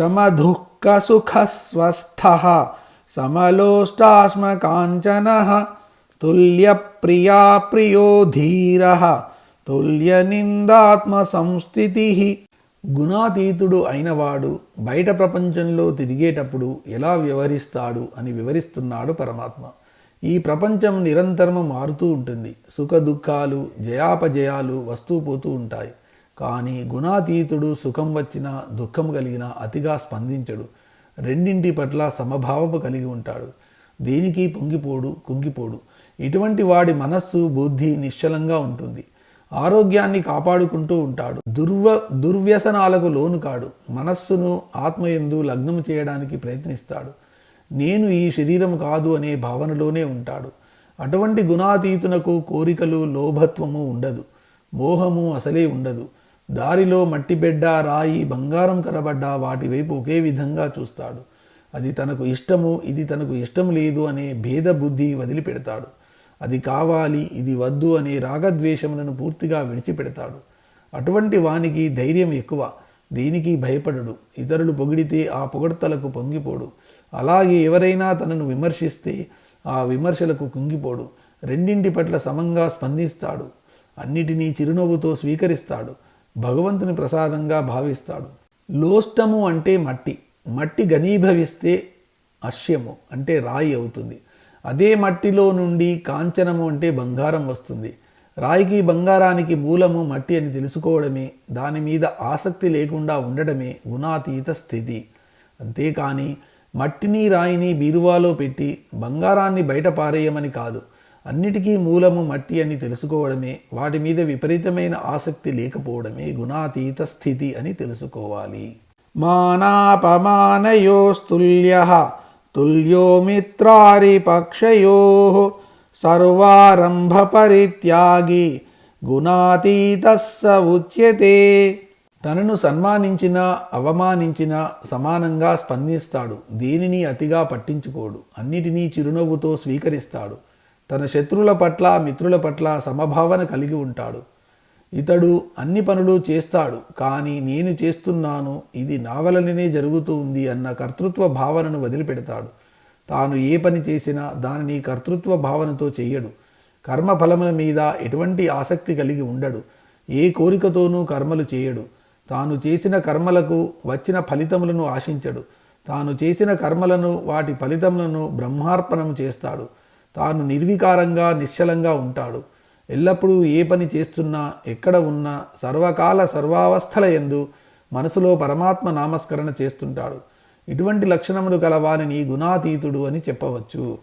సమదుఃఖసుఖస్వస్థ సమలోష్టాశ్మకాంచన తుల్యప్రియా ప్రియో ధీర తుల్యనిందాత్మ సంస్థితి గుణాతీతుడు అయినవాడు బయట ప్రపంచంలో తిరిగేటప్పుడు ఎలా వ్యవహరిస్తాడు అని వివరిస్తున్నాడు పరమాత్మ. ఈ ప్రపంచం నిరంతరము మారుతూ ఉంటుంది. సుఖ దుఃఖాలు జయాపజయాలు వస్తూ పోతూ ఉంటాయి. కానీ గుణాతీతుడు సుఖం వచ్చినా దుఃఖం కలిగినా అతిగా స్పందించడు. రెండింటి పట్ల సమభావము కలిగి ఉంటాడు. దేనికి పొంగిపోడు కుంగిపోడు. ఇటువంటి వాడి మనస్సు బుద్ధి నిశ్చలంగా ఉంటుంది. ఆరోగ్యాన్ని కాపాడుకుంటూ ఉంటాడు. దుర్వ దుర్వ్యసనాలకు లోను కాడు. మనస్సును ఆత్మయందు లగ్నము చేయడానికి ప్రయత్నిస్తాడు. నేను ఈ శరీరం కాదు అనే భావనలోనే ఉంటాడు. అటువంటి గుణాతీతునకు కోరికలు లోభత్వము ఉండదు. మోహము అసలే ఉండదు. దారిలో మట్టిబెడ్డ రాయి బంగారం కనబడ్డ వాటి వైపు ఒకే విధంగా చూస్తాడు. అది తనకు ఇష్టము ఇది తనకు ఇష్టం లేదు అనే భేద బుద్ధి వదిలిపెడతాడు. అది కావాలి ఇది వద్దు అనే రాగద్వేషములను పూర్తిగా విడిచిపెడతాడు. అటువంటి వానికి ధైర్యం ఎక్కువ. దేనికి భయపడడు. ఇతరులు పొగిడితే ఆ పొగడ్తలకు పొంగిపోడు. అలాగే ఎవరైనా తనను విమర్శిస్తే ఆ విమర్శలకు కుంగిపోడు. రెండింటి పట్ల సమంగా స్పందిస్తాడు. అన్నిటినీ చిరునవ్వుతో స్వీకరిస్తాడు. భగవంతుని ప్రసాదంగా భావిస్తాడు. లోష్టము అంటే మట్టి. మట్టి ఘనీభవిస్తే అశ్యము అంటే రాయి అవుతుంది. అదే మట్టిలో నుండి కాంచనము అంటే బంగారం వస్తుంది. రాయికి బంగారానికి మూలము మట్టి అని తెలుసుకోవడమే. దాని మీద ఆసక్తి లేకుండా ఉండడమే గుణాతీత స్థితి. అంతేకాని మట్టిని రాయిని బీరువాలో పెట్టి బంగారాన్ని బయట పారేయమని కాదు. అన్నిటికీ మూలము మట్టి అని తెలుసుకోవడమే వాటి మీద విపరీతమైన ఆసక్తి లేకపోవడమే గుణాతీత స్థితి అని తెలుసుకోవాలి. మానాపమానయోస్తుల్య తుల్యో మిత్రారిపక్షయో సర్వారంభ పరిత్యాగి గుణాతీత స ఉచ్యతే. తనను సన్మానించిన అవమానించిన సమానంగా స్పందిస్తాడు దేనిని అతిగా పట్టించుకోడు అన్నిటినీ చిరునవ్వుతో స్వీకరిస్తాడు. తన శత్రువుల పట్ల మిత్రుల పట్ల సమభావన కలిగి ఉంటాడు. ఇతడు అన్ని పనులు చేస్తాడు కానీ నేను చేస్తున్నాను ఇది నా వలననే జరుగుతూ ఉంది అన్న కర్తృత్వ భావనను వదిలిపెడతాడు. తాను ఏ పని చేసినా దానిని కర్తృత్వ భావనతో చెయ్యడు. కర్మఫలముల మీద ఎటువంటి ఆసక్తి కలిగి ఉండడు. ఏ కోరికతోనూ కర్మలు చేయడు. తాను చేసిన కర్మలకు వచ్చిన ఫలితములను ఆశించడు. తాను చేసిన కర్మలను వాటి ఫలితములను బ్రహ్మార్పణం చేస్తాడు. తాను నిర్వికారంగా నిశ్చలంగా ఉంటాడు. ఎల్లప్పుడూ ఏ పని చేస్తున్నా ఎక్కడ ఉన్నా సర్వకాల సర్వావస్థల ఎందు మనసులో పరమాత్మ నామస్కరణ చేస్తుంటాడు. ఇటువంటి లక్షణములు గల గుణాతీతుడు అని చెప్పవచ్చు.